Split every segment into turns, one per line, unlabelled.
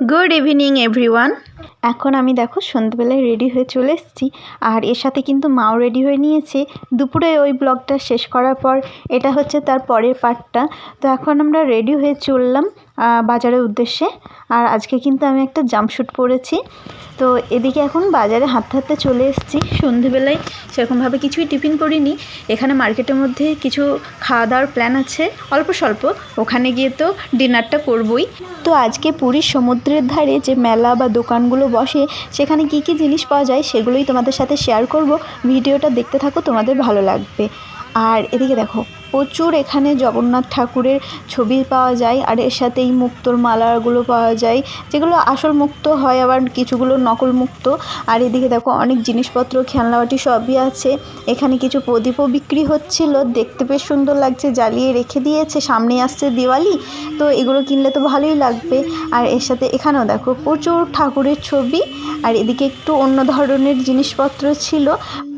Good evening everyone এখন আমি দেখো সন্ধ্যেবেলায় রেডি হয়ে চলে এসেছি। আর এর সাথে কিন্তু মাও রেডি হয়ে নিয়েছে। দুপুরে ওই ব্লগটা শেষ করার পর এটা হচ্ছে তার পরের পার্টটা তো এখন আমরা রেডি হয়ে চললাম বাজারের উদ্দেশ্যে। আর আজকে কিন্তু আমি একটা জাম্পশুট পরেছি। তো এদিকে এখন বাজারে হাঁটতে হাঁটতে চলে এসেছি। সন্ধেবেলায় সেরকমভাবে কিছুই টিফিন করিনি। এখানে মার্কেটের মধ্যে কিছু খাওয়া দাওয়ার প্ল্যান আছে। অল্প স্বল্প। ওখানে গিয়ে তো ডিনারটা করবই। তো আজকে পুরীর সমুদ্রের ধারে যে মেলা বা দোকানগুলো বসে সেখানে কি কি জিনিস পাওয়া যায় সেগুলোই তোমাদের সাথে শেয়ার করব। ভিডিওটা দেখতে থাকো, তোমাদের ভালো লাগবে। আর এদিকে দেখো, প্রচুর এখানে জগন্নাথ ঠাকুরের ছবি পাওয়া যায়, আর এর সাথে এই মুক্তোর মালাগুলো পাওয়া যায়, যেগুলো আসল মুক্ত হয়, আবার কিছুগুলো নকল মুক্ত। আর এদিকে দেখো, অনেক জিনিসপত্র, খেলনাবাটি সবই আছে। এখানে কিছু প্রদীপও বিক্রি হচ্ছিল, দেখতে বেশ সুন্দর লাগছে, জ্বালিয়ে রেখে দিয়েছে, সামনে আসছে দিওয়ালি, তো এগুলো কিনলে তো ভালোই লাগবে। আর এর সাথে এখানেও দেখো, প্রচুর ঠাকুরের ছবি, আর এদিকে একটু অন্য ধরনের জিনিসপত্র ছিল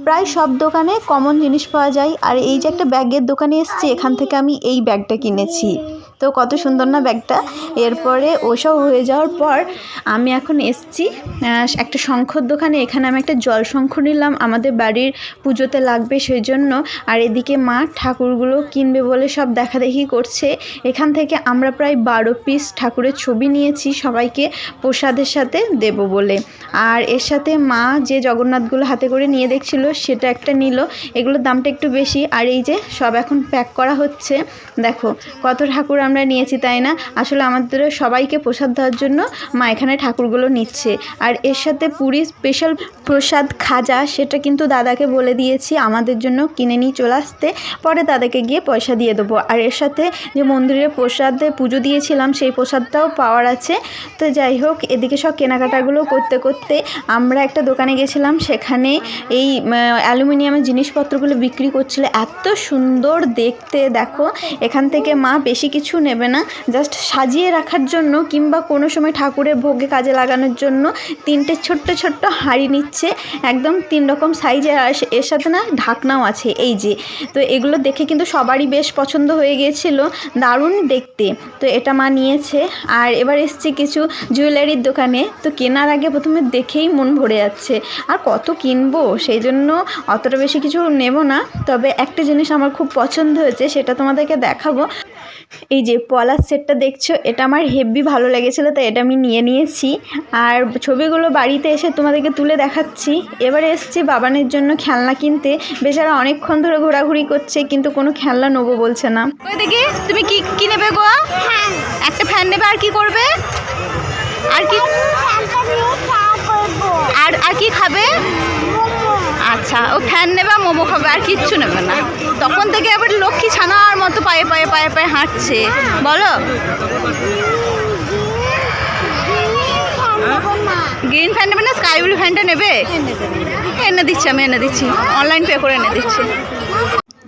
প্রায় সব দোকানে কমন জিনিস পাওয়া যায়। আর এই যে একটা ব্যাগের দোকানে এসেছি, এখান থেকে আমি এই ব্যাগটা কিনেছি। তো কত সুন্দর না ব্যাগটা? এরপরে ওসব হয়ে যাওয়ার পর আমি এখন এসছি একটা শঙ্খর দোকানে। এখানে আমি একটা জল শঙ্খ নিলাম। আমাদের বাড়ির পুজোতে লাগবে সেই জন্য আর এদিকে মা ঠাকুরগুলো কিনবে বলে সব দেখাদেখি করছে। এখান থেকে আমরা প্রায় বারো পিস ঠাকুরের ছবি নিয়েছি সবাইকে প্রসাদের সাথে দেব বলে। আর এর সাথে মা যে জগন্নাথগুলো হাতে করে নিয়ে দেখছিল সেটা একটা নিল। এগুলোর দামটা একটু বেশি। আর এই যে সব এখন প্যাক করা হচ্ছে। দেখো কত ঠাকুর আমরা নিয়েছি, তাই না? আসলে আমাদের সবাইকে প্রসাদ দেওয়ার জন্য মা এখানে ঠাকুরগুলো নিচ্ছে। আর এর সাথে পুরী স্পেশাল প্রসাদ খাজা, সেটা কিন্তু দাদাকে বলে দিয়েছি, আমাদের জন্য কিনে নিয়ে চলে আসতে। পরে দাদাকে গিয়ে পয়সা দিয়ে দেবো। আর এর সাথে যে মন্দিরের প্রসাদে পুজো দিয়েছিলাম, সেই প্রসাদটাও পাওয়ার আছে। তো যাই হোক, এদিকে সব কেনাকাটাগুলো করতে করতে আমরা একটা দোকানে গেছিলাম, সেখানে এই অ্যালুমিনিয়ামের জিনিসপত্রগুলো বিক্রি করছিল। এত সুন্দর দেখতে, দেখো। এখান থেকে মা বেশি কিছু নেবে না। জাস্ট সাজিয়ে রাখার জন্য কিংবা কোনো সময় ঠাকুরের ভোগে কাজে লাগানোর জন্য তিনটে ছোট্ট ছোট্ট হাঁড়ি নিচ্ছে। একদম তিন রকম সাইজের এর সাথে না ঢাকনাও আছে, এই যে। তো এগুলো দেখে কিন্তু সবারই বেশ পছন্দ হয়ে গিয়েছিল। দারুণ দেখতে। তো এটা মা নিয়েছে। আর এবার এসছি কিছু জুয়েলারির দোকানে। তো কেনার আগে প্রথমে দেখেই মন ভরে যাচ্ছে। আর কত কিনবো? সেই জন্য অতটা বেশি কিছু নেব না। তবে একটা জিনিস আমার খুব পছন্দ হয়েছে, সেটা তোমাদেরকে দেখাবো। এই যে পলাশ সেটটা দেখছ এটা আমার হেভি ভালো লেগেছিলো তাই এটা আমি নিয়ে নিয়েছি। আর ছবিগুলো বাড়িতে এসে তোমাদেরকে তুলে দেখাচ্ছি। এবারে এসছি বাবানের জন্য খেলনা কিনতে। বেচারা অনেকক্ষণ ধরে ঘোরাঘুরি করছে কিন্তু কোনো খেলনা নেব বলছে না। ওই দেখি তুমি কি কি নেবে গো একটা ফ্যান নেবে আর কি করবে? আর কি আর আর কি খাবে? আচ্ছা ও ফ্যান নেবে, মোমো খাবে, আর কিচ্ছু নেবে না। তখন থেকে আবার লক্ষ্মী ছানার মতো পায়ে পায়ে পায়ে পায়ে হাঁটছে। বলো? গ্রিন ফ্যান নেবে না স্কাই ব্লু ফ্যানটা নেবে? এনে দিচ্ছি আমি, এনে দিচ্ছি। অনলাইন পে করে এনে দিচ্ছি।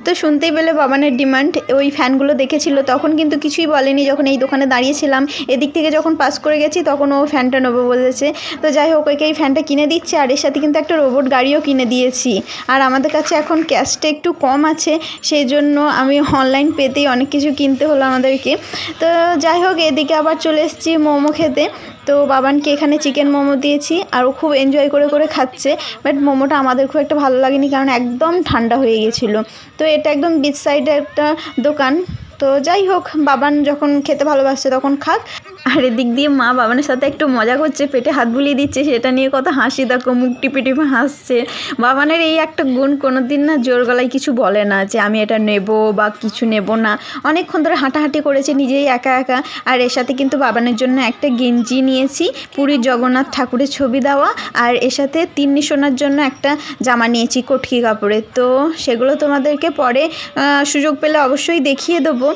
তো শুনতেই পেলে বাবানের ডিমান্ড। ওই ফ্যানগুলো দেখেছিল, তখন কিন্তু কিছুই বলেনি যখন এই দোকানে দাঁড়িয়েছিলাম। এদিক থেকে যখন পাস করে গেছি, তখন ও ফ্যানটা নেব বলেছে। তো যাই হোক, ওকে এই ফ্যানটা কিনে দিচ্ছে, আর এর সাথে কিন্তু একটা রোবট গাড়িও কিনে দিয়েছি। আর আমাদের কাছে এখন ক্যাশটা একটু কম আছে, সেই জন্য আমি অনলাইন পেতেই অনেক কিছু কিনতে হলো আমাদেরকে। তো যাই হোক, এদিকে আবার চলে এসেছি মোমো খেতে। তো বাবানকে এখানে চিকেন মোমো দিয়েছি আর ও খুব এনজয় করে করে খাচ্ছে বাট মোমোটা আমাদের খুব একটা ভালো লাগেনি কারণ একদম ঠান্ডা হয়ে গেছিল। তো এটা একদম বিচ সাইডে একটা দোকান তো যাই হোক, বাবান যখন খেতে ভালোবাসছে তখন খাক। আর এদিক দিয়ে মা বাবানের সাথে একটু মজা করছে, পেটে হাত বুলিয়ে দিচ্ছে, সেটা নিয়ে কত হাসি, দেখো মুখ টিপে টিপে হাসছে। বাবানের এই একটা গুণ কোনো দিন না জোর গলায় কিছু বলে না যে, আমি এটা নেব বা কিছু নেব না। অনেকক্ষণ ধরে হাঁটাহাঁটি করেছে, নিজেই একা একা। আর এর সাথে কিন্তু বাবানের জন্য একটা গেঞ্জি নিয়েছি পুরীর জগন্নাথ ঠাকুরের ছবি দেওয়া। আর এর সাথে তিন্নি সোনার জন্য একটা জামা নিয়েছি, কটকি কাপড়ের। তো সেগুলো তোমাদেরকে পরে সুযোগ পেলে অবশ্যই দেখিয়ে দেবো।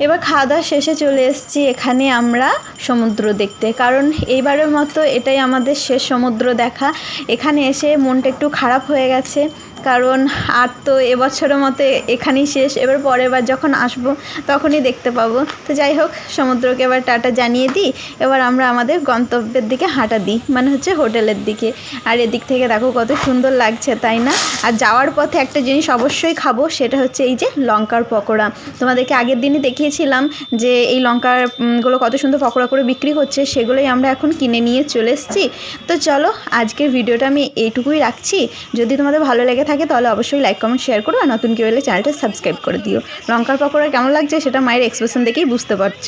এবার খাওয়া দাওয়া শেষে চলে এসেছি। এখানে আমরা সমুদ্র দেখতে। কারণ এইবারের মতো এটাই আমাদের শেষ সমুদ্র দেখা। এখানে এসে মনটা একটু খারাপ হয়ে গেছে। কারণ আর তো এবছরের মতো এখানেই শেষ এবার পরের বার যখন আসব তখনই দেখতে পাবো। তো যাই হোক সমুদ্রকে এবার টাটা জানিয়ে দিই এবার আমরা আমাদের গন্তব্যের দিকে হাঁটা দিই মানে হচ্ছে হোটেলের দিকে। আর এদিক থেকে দেখো কত সুন্দর লাগছে তাই না? আর যাওয়ার পথে একটা জিনিস অবশ্যই খাব সেটা হচ্ছে এই যে লঙ্কার পকোড়া। তোমাদেরকে আগের দিনই দেখিয়েছিলাম যে এই লঙ্কার উম, গুলো কত সুন্দর পকোড়া করে বিক্রি হচ্ছে সেগুলোই আমরা এখন কিনে নিয়ে চলে এসেছি। তো চলো আজকের ভিডিওটা আমি এইটুকুই রাখছি। যদি তোমাদের ভালো লেগে থাকে তাহলে অবশ্যই লাইক কমেন্ট শেয়ার করো আর নতুন কেউ এলে চ্যানেলটা সাবস্ক্রাইব করে দিও। লঙ্কার পকোড়া কেমন লাগছে সেটা মায়ের এক্সপ্রেশন দেখেই বুঝতে পারছ।